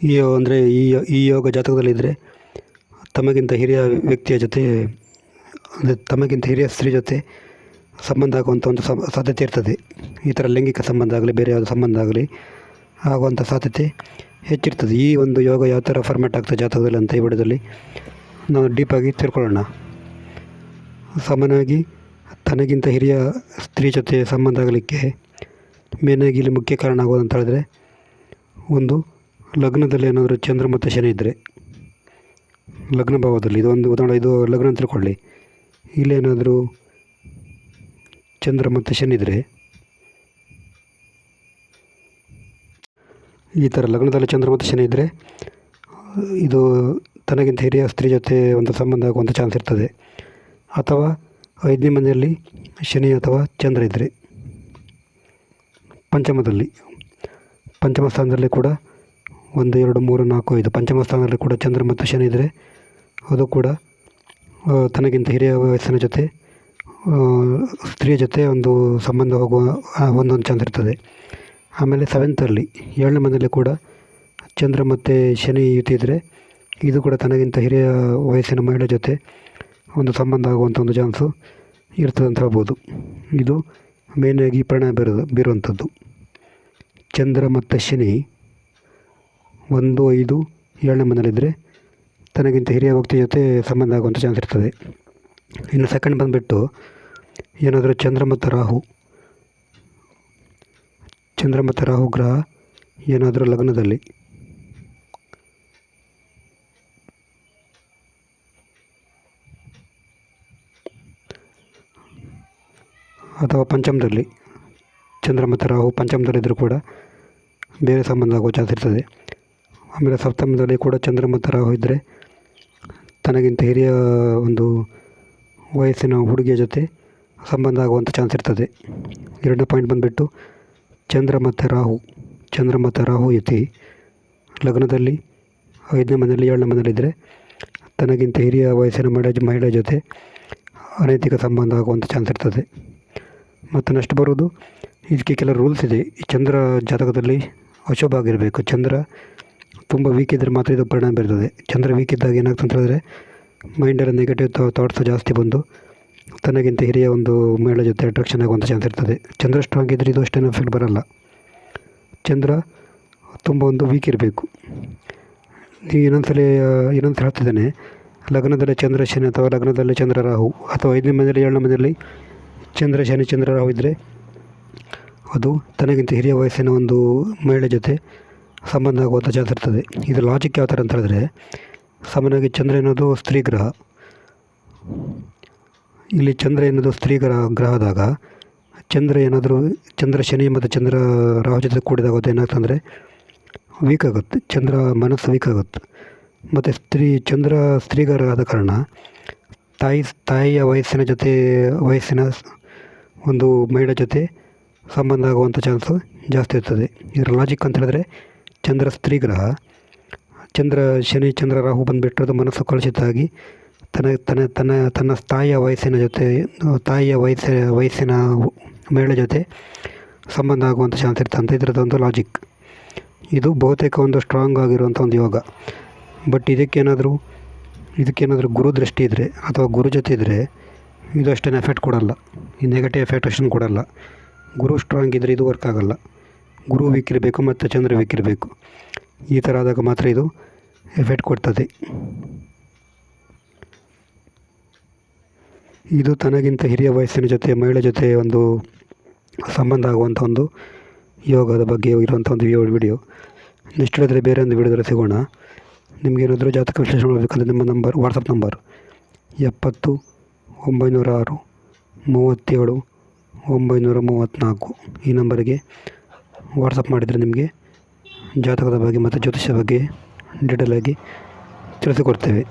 ಈ ಅಂದರೆ ಈ ಈ ಯೋಗ ಜಾತಕದಲ್ಲಿದ್ದರೆ ತಮಗಿಂತ ಹಿರಿಯ ವ್ಯಕ್ತಿಯ ಜೊತೆ, ಅಂದರೆ ತಮಗಿಂತ ಹಿರಿಯ ಸ್ತ್ರೀ ಜೊತೆ ಸಂಬಂಧ ಆಗುವಂಥ ಒಂದು ಸಾಧ್ಯತೆ ಇರ್ತದೆ. ಈ ಥರ ಲೈಂಗಿಕ ಸಂಬಂಧ ಆಗಲಿ, ಬೇರೆ ಯಾವುದೋ ಸಂಬಂಧ ಆಗಲಿ ಆಗುವಂಥ ಸಾಧ್ಯತೆ ಹೆಚ್ಚಿರ್ತದೆ. ಈ ಒಂದು ಯೋಗ ಯಾವ ಥರ ಫಾರ್ಮ್ಯಾಟ್ ಆಗ್ತದೆ ಜಾತಕದಲ್ಲಿ ಅಂತ ಈ ವಿಡಿಯೋದಲ್ಲಿ ನಾವು ಡೀಪಾಗಿ ತಿಳ್ಕೊಳ್ಳೋಣ. ಸಾಮಾನ್ಯವಾಗಿ ತನಗಿಂತ ಹಿರಿಯ ಸ್ತ್ರೀ ಜೊತೆ ಸಂಬಂಧ ಆಗಲಿಕ್ಕೆ ಮೇನಾಗಿ ಇಲ್ಲಿ ಮುಖ್ಯ ಕಾರಣ ಆಗೋದಂತ ಹೇಳಿದ್ರೆ ಒಂದು ಲಗ್ನದಲ್ಲಿ ಏನಾದರೂ ಚಂದ್ರ ಮತ್ತು ಶನಿ ಇದ್ದರೆ, ಲಗ್ನ ಭಾವದಲ್ಲಿ, ಇದು ಒಂದು ಉದಾಹರಣೆ, ಇದು ಲಗ್ನ ಅಂತ ತಿಳ್ಕೊಳ್ಳಿ. ಇಲ್ಲೇನಾದರೂ ಚಂದ್ರ ಮತ್ತು ಶನಿ ಇದ್ದರೆ, ಈ ಥರ ಲಗ್ನದಲ್ಲಿ ಚಂದ್ರ ಮತ್ತು ಶನಿ ಇದ್ದರೆ, ಇದು ತನಗಿಂತ ಹಿರಿಯ ಸ್ತ್ರೀ ಜೊತೆ ಒಂದು ಸಂಬಂಧ ಆಗುವಂಥ ಚಾನ್ಸ್ ಇರ್ತದೆ. ಅಥವಾ ಐದನೇ ಮನೆಯಲ್ಲಿ ಶನಿ ಅಥವಾ ಚಂದ್ರ ಇದ್ದರೆ, ಪಂಚಮದಲ್ಲಿ, ಪಂಚಮ ಸ್ಥಾನದಲ್ಲಿ ಕೂಡ ಒಂದು, ಎರಡು, ಮೂರು, ನಾಲ್ಕು, ಐದು ಪಂಚಮ ಸ್ಥಾನದಲ್ಲಿ ಕೂಡ ಚಂದ್ರ ಮತ್ತು ಶನಿ ಇದ್ದರೆ ಅದು ಕೂಡ ತನಗಿಂತ ಹಿರಿಯ ವಯಸ್ಸಿನ ಜೊತೆ ಸ್ತ್ರೀಯ ಜೊತೆ ಒಂದು ಸಂಬಂಧ ಹೋಗುವ ಒಂದೊಂದು ಚಾನ್ಸ್ ಇರ್ತದೆ. ಆಮೇಲೆ ಸೆವೆಂತಲ್ಲಿ ಏಳನೇ ಮನೆಯಲ್ಲಿ ಕೂಡ ಚಂದ್ರ ಮತ್ತು ಶನಿ ಯುತಿ ಇದ್ದರೆ ಇದು ಕೂಡ ತನಗಿಂತ ಹಿರಿಯ ವಯಸ್ಸಿನ ಮಹಿಳೆ ಜೊತೆ ಒಂದು ಸಂಬಂಧ ಆಗುವಂಥ ಒಂದು ಚಾನ್ಸು ಇರ್ತದೆ ಅಂತ ಹೇಳ್ಬೋದು. ಇದು ಮೇನಾಗಿ ಪರಿಣಾಮ ಬೀರೋದು, ಬೀರುವಂಥದ್ದು. ಚಂದ್ರ ಮತ್ತು ಶನಿ ಒಂದು ಐದು ಏಳನೇ ಮನೆಯಲ್ಲಿದ್ದರೆ ತನಗಿಂತ ಹಿರಿಯ ವ್ಯಕ್ತಿ ಜೊತೆ ಸಂಬಂಧ ಆಗುವಂಥ ಚಾನ್ಸ್ ಇರ್ತದೆ. ಇನ್ನು ಸೆಕೆಂಡ್ ಬಂದುಬಿಟ್ಟು ಏನಾದರೂ ಚಂದ್ರ ಮತ್ತು ರಾಹು. ಚಂದ್ರ ಮತ್ತು ರಾಹು ಗ್ರಹ ಏನಾದರೂ ಲಗ್ನದಲ್ಲಿ. ಅಥವಾ ಪಂಚಮದಲ್ಲಿ ಚಂದ್ರ ಮತ್ತು ರಾಹು ಪಂಚಮದಲ್ಲಿದ್ದರೂ ಕೂಡ ಬೇರೆ ಸಂಬಂಧ ಆಗುವ ಚಾನ್ಸ್ ಇರ್ತದೆ. ಆಮೇಲೆ ಸಪ್ತಮದಲ್ಲಿ ಕೂಡ ಚಂದ್ರ ಮತ್ತು ರಾಹು ಇದ್ದರೆ ತನಗಿಂತ ಹಿರಿಯ ಒಂದು ವಯಸ್ಸಿನ ಹುಡುಗಿಯ ಜೊತೆ ಸಂಬಂಧ ಆಗುವಂಥ ಚಾನ್ಸ್ ಇರ್ತದೆ. ಎರಡನೇ ಪಾಯಿಂಟ್ ಬಂದುಬಿಟ್ಟು ಚಂದ್ರ ಮತ್ತು ರಾಹು ಚಂದ್ರ ಮತ್ತು ರಾಹು ಯತಿ ಲಗ್ನದಲ್ಲಿ ಐದನೇ ಮನೆಯಲ್ಲಿ ಏಳನೇ ಮನೆಯಲ್ಲಿದ್ದರೆ ತನಗಿಂತ ಹಿರಿಯ ವಯಸ್ಸಿನ ಮಹಿಳೆ ಮಹಿಳೆ ಜೊತೆ ಅನೈತಿಕ ಸಂಬಂಧ ಆಗುವಂಥ ಚಾನ್ಸ್ ಇರ್ತದೆ. ಮತ್ತು ನೆಕ್ಸ್ಟ್ ಬರೋದು ಇದಕ್ಕೆ ಕೆಲವು ರೂಲ್ಸ್ ಇದೆ. ಈ ಚಂದ್ರ ಜಾತಕದಲ್ಲಿ ಅಶುಭ ಆಗಿರಬೇಕು. ಚಂದ್ರ ತುಂಬ ವೀಕ್ ಇದ್ದರೆ ಮಾತ್ರ ಇದು ಪರಿಣಾಮ ಬೀರ್ತದೆ. ಚಂದ್ರ ವೀಕ್ ಇದ್ದಾಗ ಏನಾಗ್ತದೆ ಅಂತ ಹೇಳಿದ್ರೆ ಮೈಂಡಲ್ಲಿ ನೆಗೆಟಿವ್ ಥಾಟ್ಸ್ ಜಾಸ್ತಿ ಬಂದು, ತನಗಿಂತ ಹಿರಿಯ ಒಂದು ಮಹಿಳೆ ಜೊತೆ ಅಟ್ರಾಕ್ಷನ್ ಆಗುವಂಥ ಚಾನ್ಸ್ ಇರ್ತದೆ. ಚಂದ್ರ ಸ್ಟ್ರಾಂಗ್ ಇದ್ದರೆ ಇದು ಅಷ್ಟೇನು ಎಫೆಕ್ಟ್ ಬರಲ್ಲ. ಚಂದ್ರ ತುಂಬ ಒಂದು ವೀಕ್ ಇರಬೇಕು. ನೀವು ಇನ್ನೊಂದ್ಸಲ ಇನ್ನೊಂದು ಹೇಳ್ತಿದ್ದೇನೆ, ಲಗ್ನದಲ್ಲಿ ಚಂದ್ರ ಶನಿ ಅಥವಾ ಲಗ್ನದಲ್ಲಿ ಚಂದ್ರ ರಾಹು ಅಥವಾ ಐದನೇ ಮನೆಯಲ್ಲಿ ಏಳನೇ ಮನೆಯಲ್ಲಿ ಚಂದ್ರ ಶನಿ, ಚಂದ್ರ ರಾಹು ಇದ್ದರೆ ಅದು ತನಗಿಂತ ಹಿರಿಯ ವಯಸ್ಸಿನ ಒಂದು ಮಹಿಳೆ ಜೊತೆ ಸಂಬಂಧ ಆಗುವಂಥ ಚಾನ್ಸ್ ಇರ್ತದೆ. ಇದು ಲಾಜಿಕ್ ಯಾವ ಥರ ಅಂತ ಹೇಳಿದ್ರೆ ಸಾಮಾನ್ಯವಾಗಿ ಚಂದ್ರ ಎನ್ನುವುದು ಸ್ತ್ರೀ ಗ್ರಹ. ಇಲ್ಲಿ ಚಂದ್ರ ಎನ್ನುವುದು ಸ್ತ್ರೀ ಗ್ರಹ, ಗ್ರಹದಾಗ ಚಂದ್ರ ಏನಾದರೂ, ಚಂದ್ರ ಶನಿ ಮತ್ತು ಚಂದ್ರ ರಾಹು ಜೊತೆ ಕೂಡಿದಾಗ ಏನಾಗ್ತಂದರೆ ವೀಕ್ ಆಗುತ್ತೆ. ಚಂದ್ರ ಮನಸ್ಸು ವೀಕ್ ಆಗುತ್ತೆ. ಮತ್ತು ಸ್ತ್ರೀ, ಚಂದ್ರ ಸ್ತ್ರೀಗರ ಆದ ಕಾರಣ ತಾಯಿ, ತಾಯಿಯ ವಯಸ್ಸಿನ ಜೊತೆ, ವಯಸ್ಸಿನ ಒಂದು ಮಹಿಳೆ ಜೊತೆ ಸಂಬಂಧ ಆಗುವಂಥ ಚಾನ್ಸು ಜಾಸ್ತಿ ಇರ್ತದೆ. ಇದರ ಲಾಜಿಕ್ ಅಂತ ಹೇಳಿದ್ರೆ ಚಂದ್ರ ಸ್ತ್ರೀ ಗ್ರಹ. ಚಂದ್ರ ಶನಿ, ಚಂದ್ರ ರಾಹು ಬಂದುಬಿಟ್ಟು ಮನಸ್ಸು ಕಲುಷಿತ ಆಗಿ ತನ್ನ ತನ್ನ ತನ್ನ ತನ್ನ ತಾಯಿಯ ವಯಸ್ಸಿನ ಜೊತೆ, ತಾಯಿಯ ವಯಸ್ಸ, ವಯಸ್ಸಿನ ಮಹಿಳೆ ಜೊತೆ ಸಂಬಂಧ ಆಗುವಂಥ ಚಾನ್ಸ್ ಇರ್ತದೆ ಅಂತ ಇದರದ್ದೊಂದು ಲಾಜಿಕ್ ಇದು ಬಹುತೇಕ ಒಂದು ಸ್ಟ್ರಾಂಗ್ ಆಗಿರುವಂಥ ಒಂದು ಯೋಗ. ಬಟ್ ಇದಕ್ಕೇನಾದರೂ ಇದಕ್ಕೇನಾದರೂ ಗುರು ದೃಷ್ಟಿ ಇದ್ದರೆ ಅಥವಾ ಗುರು ಜೊತೆ ಇದ್ದರೆ ಇದು ಅಷ್ಟೇನು ಎಫೆಕ್ಟ್ ಕೊಡಲ್ಲ. ಈ ನೆಗೆಟಿವ್ ಎಫೆಕ್ಟ್ ಅಷ್ಟೇನು ಕೊಡಲ್ಲ. ಗುರು ಸ್ಟ್ರಾಂಗ್ ಇದ್ದರೆ ಇದು ವರ್ಕ್ ಆಗಲ್ಲ. ಗುರು ವೀಕ್ ಇರಬೇಕು ಮತ್ತು ಚಂದ್ರ ವೀಕ್ ಇರಬೇಕು ಈ ಥರ ಆದಾಗ ಮಾತ್ರ ಇದು ಎಫೆಕ್ಟ್ ಕೊಡ್ತದೆ. ಇದು ತನಗಿಂತ ಹಿರಿಯ ವಯಸ್ಸಿನ ಜೊತೆ, ಮಹಿಳೆ ಜೊತೆ ಒಂದು ಸಂಬಂಧ ಆಗುವಂಥ ಒಂದು ಯೋಗದ ಬಗ್ಗೆ ಇರುವಂಥ ಒಂದು ವಿಡಿಯೋ ನೆಕ್ಸ್ಟ್ ಹೇಳಿದ್ರೆ ಬೇರೆ ಒಂದು ವಿಡಿಯೋದಲ್ಲಿ ಸಿಗೋಣ. ನಿಮಗೇನಾದರೂ ಜಾತಕ ವಿಶ್ಲೇಷಣೆ ಮಾಡಬೇಕಂದ್ರೆ ನಿಮ್ಮ ನಂಬರ್ ವಾಟ್ಸಪ್ ನಂಬರ್. ಎಪ್ಪತ್ತು, ಒಂಬೈನೂರ ಆರು, ಮೂವತ್ತೇಳು, ಒಂಬೈನೂರ ಮೂವತ್ತ್ನಾಲ್ಕು. ಈ ನಂಬರಿಗೆ ವಾಟ್ಸಪ್ ಮಾಡಿದರೆ ನಿಮಗೆ ಜಾತಕದ ಬಗ್ಗೆ ಮತ್ತು ಜ್ಯೋತಿಷ್ಯ ಬಗ್ಗೆ ಡೀಟೇಲಾಗಿ ತಿಳಿಸಿಕೊಡ್ತೇವೆ.